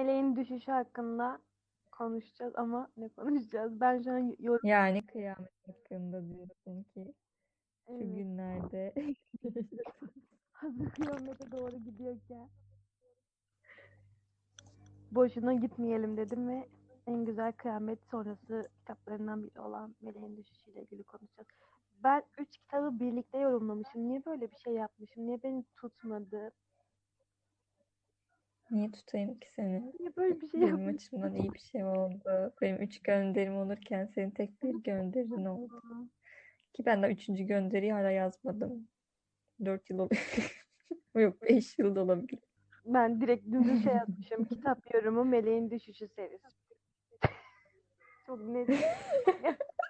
Meleğin düşüşü hakkında konuşacağız ama ne konuşacağız? Ben şu an yorum Yani kıyamet hakkında diyorsun ki şu Evet. günlerde hazır kıyamete doğru gidiyorken boşuna gitmeyelim dedim ve en güzel kıyamet sonrası kitaplarından biri olan Meleğin Düşüşü'yle ilgili konuşacağız. Ben üç kitabı birlikte yorumlamışım. Niye böyle bir şey yapmışım? Niye beni tutmadı? Niye tutayım ki seni? Niye böyle bir şey Benim yapmışım? açımdan iyi bir şey oldu. Benim üç gönderim olurken senin tek bir gönderin oldu. Ki ben de üçüncü gönderiyi hala yazmadım. Dört yıl oluyor. Yok beş yıl da olabilir. Ben direkt dümdüz şey yazmışım. Kitap yorumu Meleğin Düşüşü serisi. Çok net.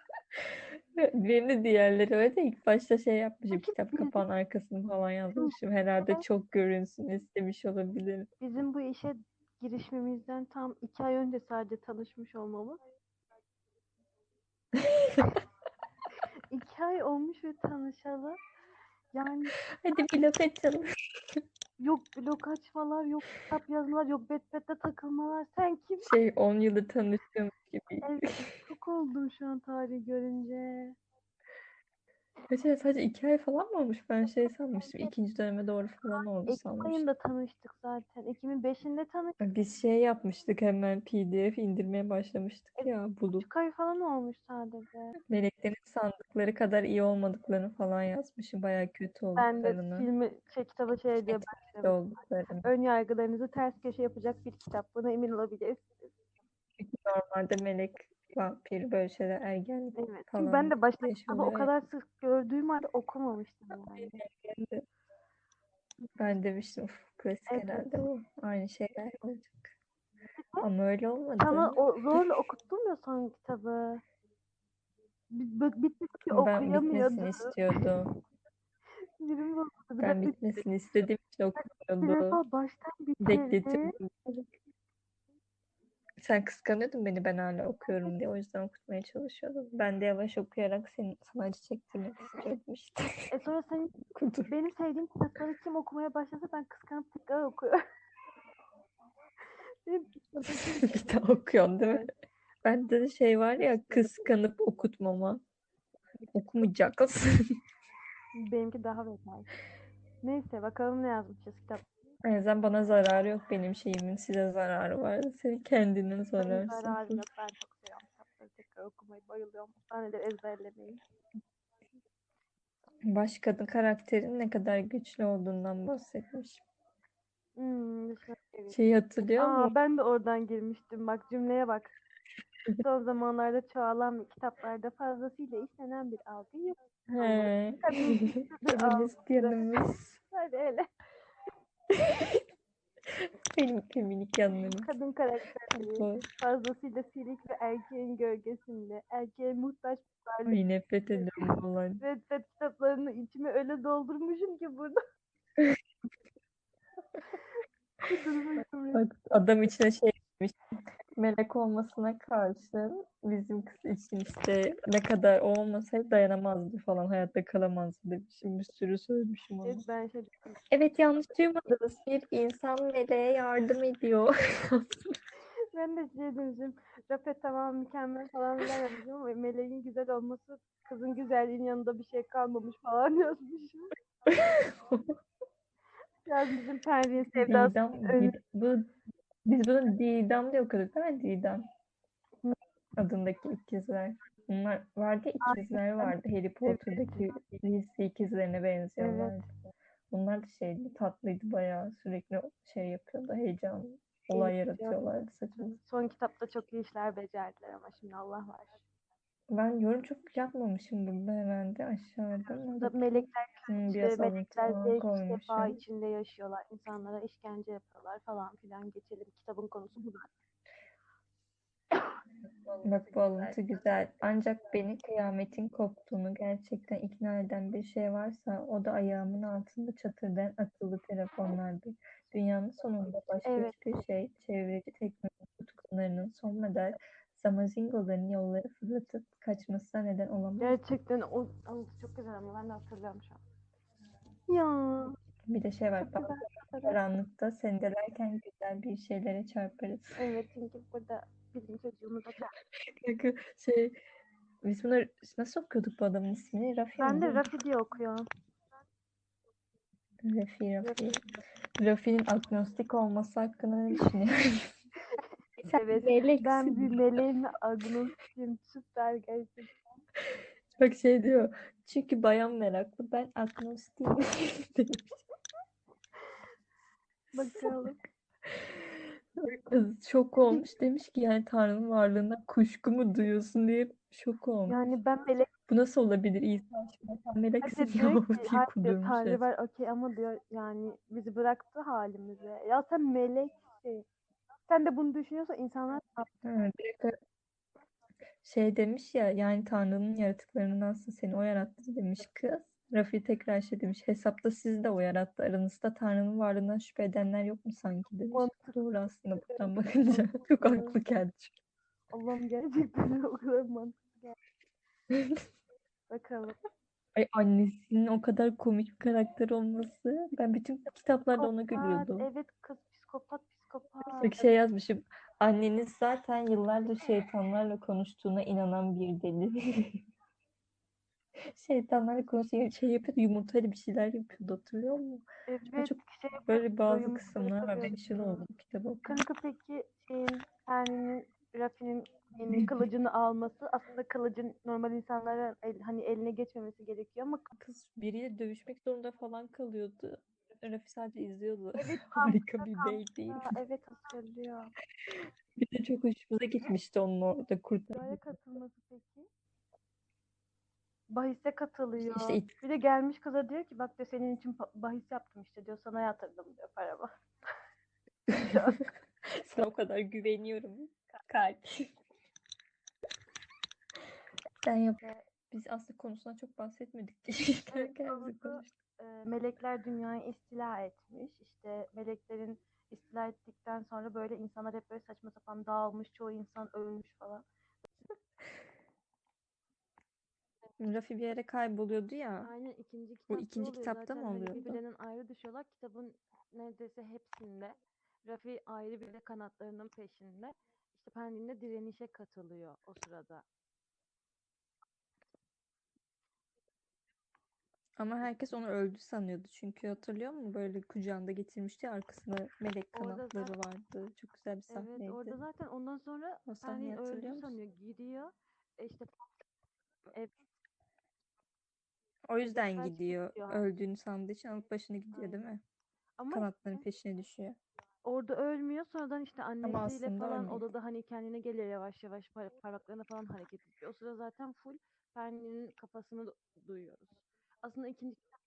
Benim de diğerleri öyle de ilk başta şey yapmışım. Kitap kapağının arkasını falan yazmışım. Herhalde çok görünsün istemiş olabilirim. Bizim bu işe girişmemizden tam iki ay önce sadece tanışmış olmamız. iki ay olmuş ve tanışalı. Yani Hadi bir laf açalım. Yok blok açmalar, yok kitap yazmalar, yok betbette takılmalar. Sen kim? Şey 10 yıldır tanıştığımız gibi. Evet, çok oldum şu an tarihi görünce. Mesela sadece iki ay falan mı olmuş? Ben şey sanmıştım. ikinci döneme doğru falan oldu Ekim sanmıştım. ayında tanıştık zaten. Ekim'in 5'inde tanıştık. Biz şey yapmıştık hemen PDF indirmeye başlamıştık ya bulup. Üç ay falan olmuş sadece. Meleklerin sandıkları kadar iyi olmadıklarını falan yazmışım. Bayağı kötü Ben de olduklarını. filmi, şey kitabı şey diye kötü başladım. olduklarını. Ön yargılarınızı ters köşe yapacak bir kitap. Buna emin olabilirsiniz. Normalde melek, vampir böyle şeyler ergenlik Evet. Çünkü falan ben de başta kitabı o kadar sık gördüğüm halde okumamıştım yani. Ben de, ben demiştim "Uf, klasik Evet. herhalde bu. Aynı şeyler olacak. Ama öyle olmadı. Sana o zorla okuttum ya son kitabı. Bi- bi- Bitmiş ki Ben bitmesini istiyordum. Bir Ben bir bitmesini istediğim için bir okuyordum. defa baştan bitirdi. Sen kıskanıyordun beni ben hala okuyorum diye. O yüzden okutmaya çalışıyordum. Ben de yavaş okuyarak senin, sana acı çektirmek istiyordum işte. E sonra senin benim sevdiğim kitapları kim okumaya başlasa ben kıskanıp tekrar okuyorum. Bir daha okuyorsun değil mi? Bende de şey var ya kıskanıp okutmama. Okumayacaksın. Benimki daha beter. Neyse bakalım ne yazmışız kitap. En azından bana zararı yok. Benim şeyimin size zararı var. Senin kendinin zararı. zararım yok. Ben çok seviyorum kitapları tekrar okumayı. Bayılıyorum. Sahneleri ezberlemeyi. Baş kadın karakterin ne kadar güçlü olduğundan bahsetmiş. Hmm. Şeyi hatırlıyor Aa, musun? ben de oradan girmiştim. Bak cümleye bak. Son zamanlarda çoğalan kitaplarda fazlasıyla işlenen bir algı yok. He. Kadın Feminist yanımız. Hadi hele. Benim feminik yanlarım. Kadın karakterleri fazlasıyla silik ve erkeğin gölgesinde. Erkeğe muhtaç bir varlık. Ay nefret ediyorum bundan. Red Fed kitaplarını içime öyle doldurmuşum ki burada. Bak adam içine şey demiş. Melek olmasına karşın bizim kız için işte ne kadar olmasaydı dayanamazdı falan hayatta kalamazdı demişim. Bir sürü söylemişim onu. Evet, ben şey Evet yanlış duymadınız. Bir insan meleğe yardım ediyor. Ben de şey demişim. Rafet tamam mükemmel falan bilememişim ama meleğin güzel olması kızın güzelliğinin yanında bir şey kalmamış falan yazmışım. Yazmışım Pervin sevdası. Bu, biz bunu Didem diye okuduk değil mi? Didem. Adındaki ikizler. Bunlar vardı ikizler vardı. Harry Potter'daki lise ikizlerine benziyorlardı. Bunlar da şeydi, tatlıydı bayağı. Sürekli şey yapıyordu, heyecan, olay Evet, yaratıyorlardı saçma. Son kitapta çok iyi işler becerdiler ama şimdi Allah var. Ben yorum çok yapmamışım burada herhalde aşağıda. Burada melekler Hmm, işte alıntı melekler falan zevk koymuşum. içinde yaşıyorlar. İnsanlara işkence yapıyorlar falan filan. Geçelim kitabın konusu bu. Bak bu alıntı güzel. Ancak beni kıyametin koptuğunu gerçekten ikna eden bir şey varsa o da ayağımın altında çatırdayan akıllı telefonlardı. Dünyanın sonunda başka Evet. hiçbir şey çevreci teknoloji tutkunlarının son model zamazingoların yolları fırlatıp kaçmasına neden olamaz. Gerçekten o alıntı çok güzel ama ben de hatırlıyorum şu an. Ya Bir de şey var. güzel. Karanlıkta sendelerken güzel bir şeylere çarparız. Evet çünkü burada bizim çocuğumuz da Kanka şey biz bunu nasıl okuyorduk bu adamın ismini? Rafi Ben de Rafi diye okuyorum. Rafi, Rafi. Rafi'nin agnostik olması hakkında ne düşünüyorsun? Evet, meleksin. Ben bir meleğin agnostikim. Süper gerçekten. Bak şey diyor. Çünkü bayan meraklı. Ben agnostiyim. Bakalım. Kız şok olmuş. Demiş ki yani Tanrı'nın varlığına kuşku mu duyuyorsun diye şok olmuş. Yani ben melek Bu nasıl olabilir İsa aşkına? Sen meleksin Hadi ya diyor ki diye hayır diyor kudurmuş Tanrı var okey ama diyor yani bizi bıraktı halimize. Ya sen meleksin. Sen de bunu düşünüyorsan insanlar Ha, direkt şey demiş ya yani Tanrı'nın yaratıklarından aslında seni o yarattı demiş kız. Rafi tekrar şey demiş hesapta sizi de o yarattı. Aranızda Tanrı'nın varlığından şüphe edenler yok mu sanki demiş. Doğru aslında buradan bakınca. Çok haklı geldi. Allah'ım gerçekten o kadar mantıklı geldi. Bakalım. Ay annesinin o kadar komik bir karakter olması. Ben bütün kitaplarda ona Psikopat, gülüyordum. Evet kız psikopat psikopat. Bak şey yazmışım. Anneniz zaten yıllardır şeytanlarla konuştuğuna inanan bir deli. Şeytanlarla konuşuyor. Şey yapıyordu yumurtayla bir şeyler yapıyordu hatırlıyor musun? Evet çok şey Böyle bazı kısımlar var. Ben aşırı oldum kitabı okurken. Kanka peki şeyin Ernin'in Rafi'nin yani kılıcını alması aslında kılıcın normal insanlara el- hani eline geçmemesi gerekiyor ama Kız biriyle dövüşmek zorunda falan kalıyordu. Rafi sadece izliyordu. Evet, Harika bir bey değil. Evet hatırlıyor. Bir de çok hoşumuza gitmişti onun orada kurtarması. Böyle katılması peki? Bahise katılıyor. İşte it- Bir de gelmiş kıza diyor ki bak diyor senin için bahis yaptım işte diyor sana yatırdım diyor paramı. Sana o kadar güveniyorum. Kalp. Sen yap. Biz aslında konusundan çok bahsetmedik. Evet, Kendimizi konusu- konuştuk. Ee, melekler dünyayı istila etmiş. İşte meleklerin istila ettikten sonra böyle insanlar hep böyle saçma sapan dağılmış. Çoğu insan ölmüş falan. Rafi bir yere kayboluyordu ya. Aynen ikinci Bu kitapta ikinci oluyor kitapta zaten. mı Hani oluyordu? birbirlerinden ayrı düşüyorlar. Kitabın neredeyse hepsinde Rafi ayrı bir de kanatlarının peşinde. İşte Pendin de direnişe katılıyor o sırada. Ama herkes onu öldü sanıyordu. Çünkü hatırlıyor musun? Böyle kucağında getirmişti arkasında melek Orada kanatları zaten- vardı. Çok güzel bir Evet sahneydi. orada zaten ondan sonra O sahneyi hatırlıyor öldü musun? sanıyor. Gidiyor. E işte O yüzden kaçmış gidiyor. diyor. Öldüğünü sandığı için alıp başını gidiyor değil mi? ama Kanatların peşine düşüyor. Orada ölmüyor. Sonradan işte annesiyle aslında falan ölmüyor. odada hani kendine geliyor yavaş yavaş par- parmaklarına falan hareket ediyor. O sıra zaten full Penny'nin kafasını du- duyuyoruz. Aslında ikinci kitap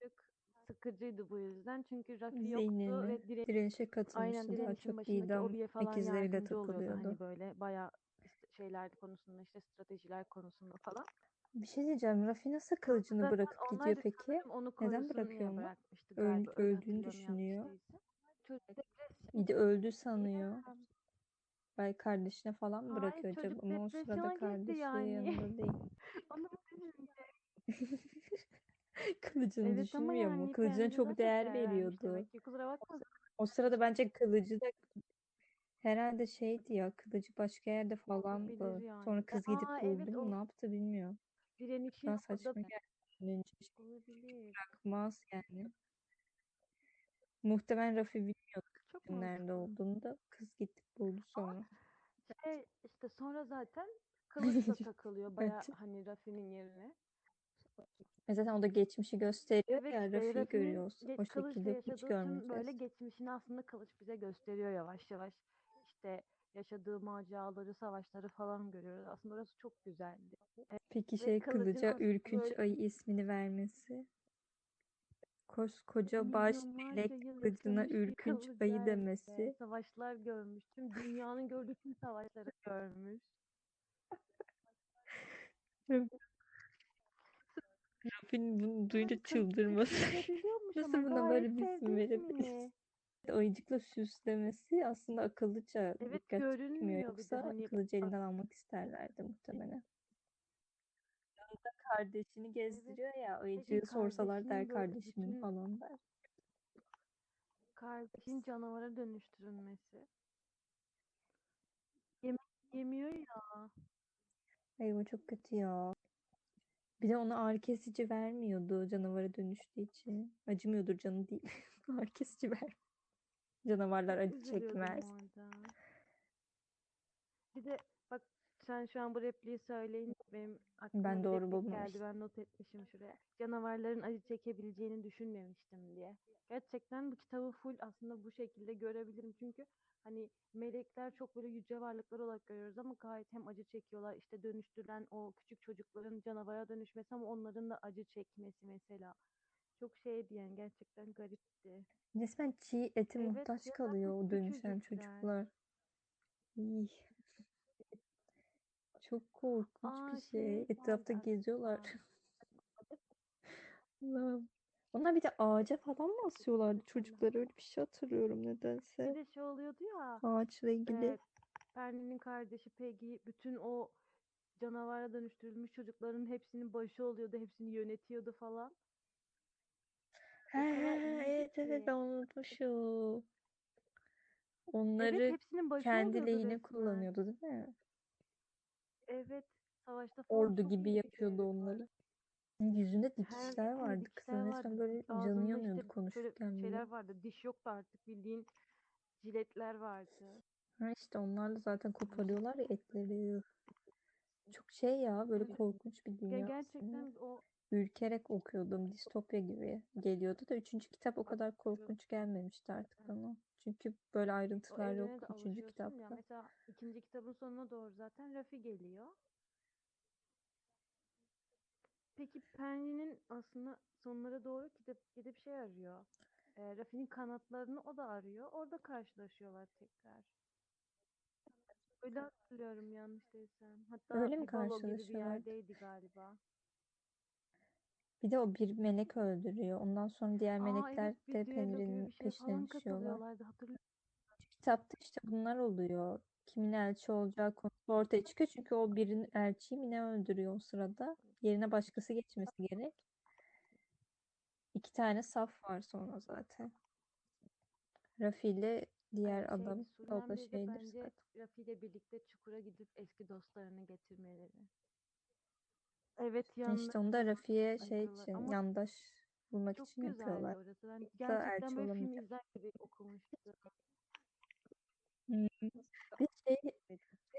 birazcık sıkıcıydı bu yüzden. Çünkü Rafi yoktu Zeynel'in ve dire direnişe aynen katılmıştı. Daha direnişin çok idam ikizleriyle oluyordu. takılıyordu. Hani böyle bayağı şeyler konusunda işte stratejiler konusunda falan. Bir şey diyeceğim. Rafi nasıl kılıcını Zaten bırakıp gidiyor peki? onu Neden bırakıyor onu? Öl- öldüğünü düşünüyor. İyi de öldü sanıyor. Belki kardeşine falan mı Hayır, bırakıyor acaba? çocuk Ama o sırada kardeşi yani. yanında değil. Onu. Kılıcını Evet ama düşünmüyor mu? yani Kılıcına kendine çok daha değer vermiş veriyordu. Demek ki kusura bakma. O sırada bence kılıcı da herhalde şeydi ya kılıcı başka yerde falandı. Olabilir yani. Sonra E, kız gidip aa, buldu evet, mu o- ne yaptı bilmiyor. Direnişi Daha orada saçma geldi. Düşününce olabilir. bırakmaz yani. Muhtemelen Rafi bilmiyordu Çok kızın nerede mantıklı. olduğunu da kız gitti buldu sonra. Şey, işte sonra zaten kılıç da takılıyor baya hani Rafi'nin yerine. E zaten o da geçmişi gösteriyor Evet, ya görüyoruz. ge- O şekilde hiç tüm böyle görmeyeceğiz. geçmişini aslında kılıç bize gösteriyor yavaş yavaş. İşte yaşadığı maceraları, savaşları falan görüyoruz. Aslında orası çok güzeldi. Peki şey kılıca ürkünç böyle- ayı ismini vermesi. Koskoca baş melek kılıcına ürkünç ayı demesi. Savaşlar görmüş. Tüm dünyanın gördüğü tüm savaşları görmüş. Rafi'nin bunu duyunca çıldırması. Nasıl buna böyle bir isim verebiliriz? Ayıcıkla süslemesi aslında akıllıca Evet, dikkat çekmiyor. Yoksa hani kılıcı elinden almak isterlerdi muhtemelen. Yanında kardeşini gezdiriyor ya ayıcığı sorsalar der kardeşimin bütün- falan der. Kardeşin canavara dönüştürülmesi. Yemek yemiyor ya. Ay o çok kötü ya. Bir de ona ağrı kesici vermiyordu canavara dönüştüğü için. Acımıyordur canı değil. Ağrı kesici ver. Canavarlar acı çekmez. orada. Bir de bak sen şu an bu repliği söyleyince benim aklıma Ben doğru bulmamıştım. geldi. Ben not etmişim şuraya. Canavarların acı çekebileceğini düşünmemiştim diye. Gerçekten bu kitabı full aslında bu şekilde görebilirim. Çünkü hani melekler çok böyle yüce varlıklar olarak görüyoruz ama gayet hem acı çekiyorlar. İşte dönüştürülen o küçük çocukların canavara dönüşmesi ama onların da acı çekmesi mesela. Çok şeydi yani gerçekten garipti. Resmen çiğ ete Evet, muhtaç kalıyor o dönüşen çocuklar. İy. Çok korkunç Aa, bir şey şey. Etrafta geziyorlar. Allah'ım. Onlar bir de ağaca falan mı asıyorlardı çocukları? Öyle bir şey hatırlıyorum Bir nedense. de şey oluyordu ya. Ağaçla ilgili. Evet. Penny'nin kardeşi Peggy bütün o canavara dönüştürülmüş çocukların hepsinin başı oluyordu. Hepsini yönetiyordu falan. İyiydi evet evet ben unutmuşum. Evet Onları hepsinin başı kendi oluyordu lehine resmen. kullanıyordu değil mi? Evet. Savaşta falan Ordu çok gibi iyiydi. yapıyordu onları. Yüzünde Her dikişler yerinde vardı. dikişler Kızın vardı. resmen böyle canı Ağzında yanıyordu işte konuşurken şöyle şeyler bile. vardı. Diş yoktu artık bildiğin jiletler vardı. Ha işte onlarla zaten Ay, koparıyorlar ya etleri. Çok şey ya böyle korkunç bir Ya dünya aslında. gerçekten o Ürkerek okuyordum. Distopya gibi geliyordu da üçüncü kitap o kadar korkunç gelmemişti artık bana. Çünkü böyle o ayrıntılar evrene yok de üçüncü alışıyorsun ya. kitapta. Mesela ikinci kitabın sonuna doğru zaten Rafi geliyor. Peki Penny'nin aslında sonlara doğru gidip gidip şey arıyor. E, Rafi'nin kanatlarını o da arıyor. Orada karşılaşıyorlar tekrar. Öyle hatırlıyorum yanlış değilsem. Hatta Öyle mi bir gibi bir yerdeydi galiba. Bir de o bir melek öldürüyor. Ondan sonra diğer Aa melekler evet bir de düello gibi Penny'nin bir şeye peşine falan düşüyorlar. katılıyorlardı hatırlıyorum. Kitapta işte bunlar oluyor. Kimin elçi olacağı konusu ortaya çıkıyor. Çünkü o birinin elçiyi mi ne öldürüyor o sırada. Yerine başkası geçmesi gerek. İki tane saf var sonra zaten. Rafi ile diğer Ee, adam o da şeydir bence zaten. Rafi ile birlikte çukura gidip eski dostlarını getirmeleri. Evet İşte onu da Rafi'ye şey için Ama yandaş bulmak çok için güzeldi yapıyorlar. orası. Ben Yoksa gerçekten böyle film izler gibi okumuştum. Hmm. Bir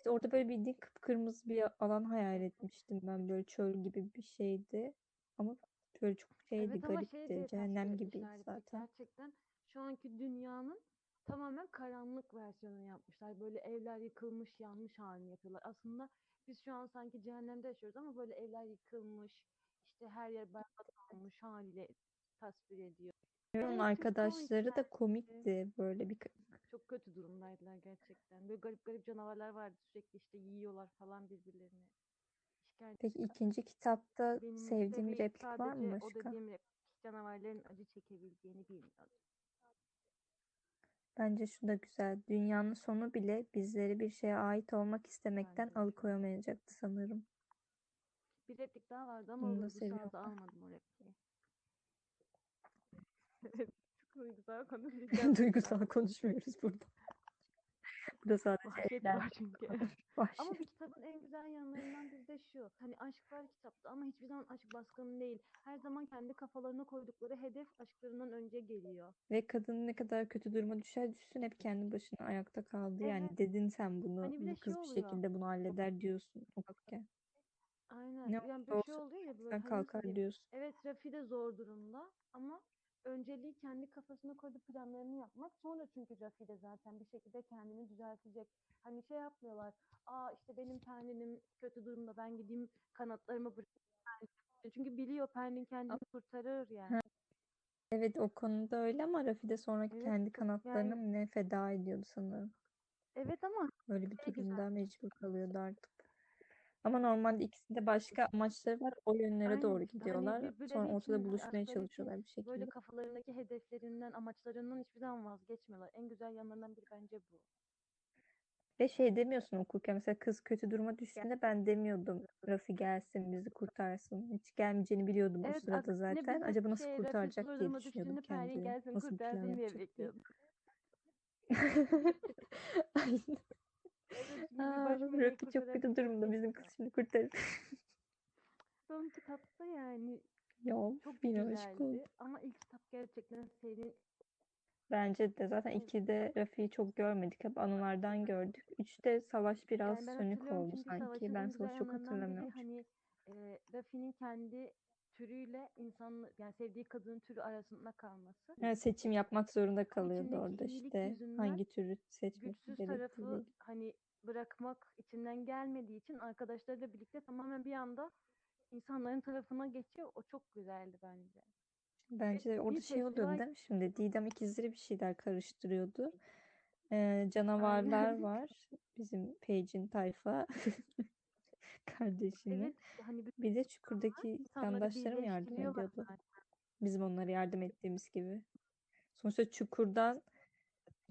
evet, orada böyle bildiğin kıpkırmızı bir alan hayal etmiştim ben. Böyle çöl gibi bir şeydi. Ama böyle çok şeydi, Evet ama şey garipti. diye Cehennem etmişlerdi. zaten. Gerçekten şu anki dünyanın tamamen karanlık versiyonunu yapmışlar. Böyle evler yıkılmış, yanmış halini yapıyorlar. Aslında biz şu an sanki cehennemde yaşıyoruz ama böyle evler yıkılmış, işte her yer berbat olmuş haliyle tasvir ediyor. Onun arkadaşları da komikti. Böyle bir Çok kötü durumdaydılar gerçekten. Böyle garip garip canavarlar vardı sürekli işte yiyorlar falan birbirlerini. İşkence. Peki ikinci kitapta Benim sevdiğin bir replik var mı sadece o başka? dediğim replik canavarların acı çekebileceğini bilmiyordum. Bence şu da güzel. Dünyanın sonu bile bizleri bir şeye ait olmak istemekten Bence alıkoyamayacaktı sanırım. Bir replik daha vardı ama Bunu da seviyorum da almadım o repliği. Duygusal konuşacağım. Duygusal konuşmuyoruz burada. Burada sadece var çünkü. Vahşet. Ama bu kitabın en güzel yanlarından biri de şu. Hani aşk var kitapta ama hiçbir zaman aşk baskın değil. Her zaman kendi kafalarına koydukları hedef aşklarından önce geliyor. Ve kadın ne kadar kötü duruma düşer düşsün hep kendi başına ayakta kaldı. Yani Evet. dedin sen bunu. Hani bir Bu kız şey bir şekilde bunu halleder diyorsun okurken. Aynen. Ne Yani bir şey oluyor ya böyle hani kalkar diyorsun. Evet Rafi de zor durumda ama önceliği kendi kafasına koyduğu planlarını yapmak. Sonra çünkü Rafi de zaten bir şekilde kendini düzeltecek. Hani şey yapmıyorlar. Aa işte benim Penny'nim kötü durumda ben gideyim kanatlarımı bırakayım. Çünkü biliyor Penny kendini kurtarır yani. Evet o konuda öyle ama Rafi de sonra Evet kendi kanatlarını yani ne feda ediyordu sanırım. evet ama Öyle bir şey durumda mecbur kalıyordu artık. Ama normalde ikisinde başka amaçları var. O yönlere Aynen doğru gidiyorlar. birbirleri Sonra ortada için buluşmaya çalışıyorlar bir böyle şekilde. kafalarındaki hedeflerinden amaçlarından hiçbir zaman vazgeçmiyorlar. En güzel yanlarından biri bence bu. Ve şey demiyorsun okurken mesela kız kötü duruma düştüğünde ben demiyordum Rafi gelsin bizi kurtarsın. Hiç gelmeyeceğini biliyordum o Evet, sırada aksine zaten. bizim Acaba nasıl şey, Rafi kurtaracak diye düşünüyordum düştüğünde Peri kendimi. gelsin Nasıl bir plan kurtarsın diye yapacak diye. bekliyordum. Aynen. Aa, Rafi çok kötü durumda bizim kız şimdi kurtarır. Son kitapta yani Ya çok oldum. güzeldi ama ilk kitap gerçekten senin Bence de zaten Evet. 2'de Rafi'yi çok görmedik. Hep anılardan gördük. 3'te Savaş biraz yani sönük oldu sanki. Ben Savaş'ı çok hatırlamıyorum. hani e, Rafi'nin kendi türüyle insan yani sevdiği kadının türü arasında kalması. Evet, seçim yapmak zorunda kalıyordu orada işte hangi türü seçmesi güçsüz tarafı hani bırakmak içinden gelmediği için arkadaşlarıyla birlikte tamamen bir anda insanların tarafına geçiyor. O çok güzeldi bence. Bence de orada şey oluyordu değil mi? Şimdi Didem ikizleri bir şeyler karıştırıyordu. Ee, canavarlar Aynen. var. Bizim Paige'in tayfa kardeşinin. Evet hani Bir de Çukur'daki yandaşları mı yardım ediyordu? zaten. Bizim onlara yardım ettiğimiz gibi. Sonuçta Çukur'dan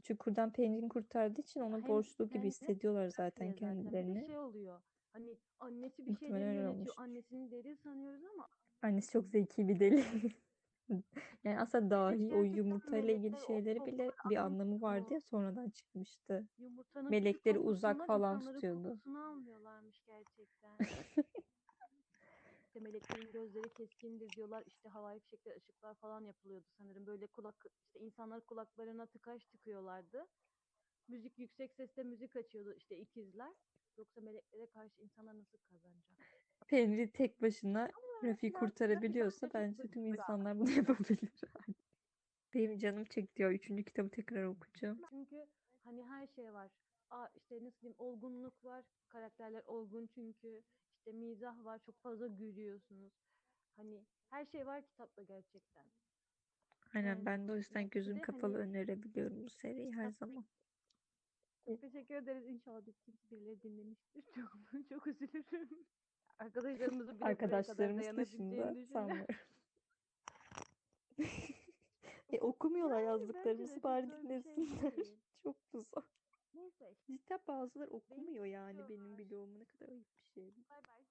Çukur'dan Paige'in kurtardığı için ona Hem borçlu gibi kendi hissediyorlar zaten zaten. Bir de kendilerini. şey oluyor. Hani annesi bir Muhtemelen şeyleri öyle yönetiyor. olmuştur. Annesini deli sanıyoruz ama Annesi çok zeki bir deli. Yani aslında dahi o gerçekten yumurtayla ilgili melekler o şeyleri bile bir anlamı vardı anlıyor. ya sonradan çıkmıştı. Yumurtanın küçük Melekleri uzak olmasından falan insanların tutuyordu. kokusunu almıyorlarmış gerçekten. İşte meleklerin gözleri keskindir diyorlar. İşte havai fişekler, ışıklar falan yapılıyordu sanırım. Böyle kulak, işte insanlar kulaklarına tıkaç tıkıyorlardı. Müzik yüksek sesle müzik açıyordu işte ikizler. Yoksa meleklere karşı insanlar nasıl kazanacak? Henry tek başına Rafi kurtarabiliyorsa bence tüm insanlar bunu yapabilir. Benim canım çekti ya. Üçüncü kitabı tekrar okuyacağım. Çünkü hani her şey var. Aa, işte nasıl diyeyim olgunluk var. Karakterler olgun çünkü. İşte mizah var. Çok fazla gülüyorsunuz. Hani her şey var kitapta gerçekten. Aynen Yani ben de o yüzden gözüm de kapalı hani önerebiliyorum bu seriyi her zaman. teşekkür ederiz. İnşallah bütün birileri dinlemiştir. Çok çok üzülürüm. Arkadaşlarımızın bile Arkadaşlarımız dışında sanmıyorum. E okumuyorlar Yani yazdıklarımızı bari şey dinlesinler. Çok zor? Neyse işte Cidden bazıları benim okumuyor yani benim var. ne kadar ayıp bir şey. Bay bay.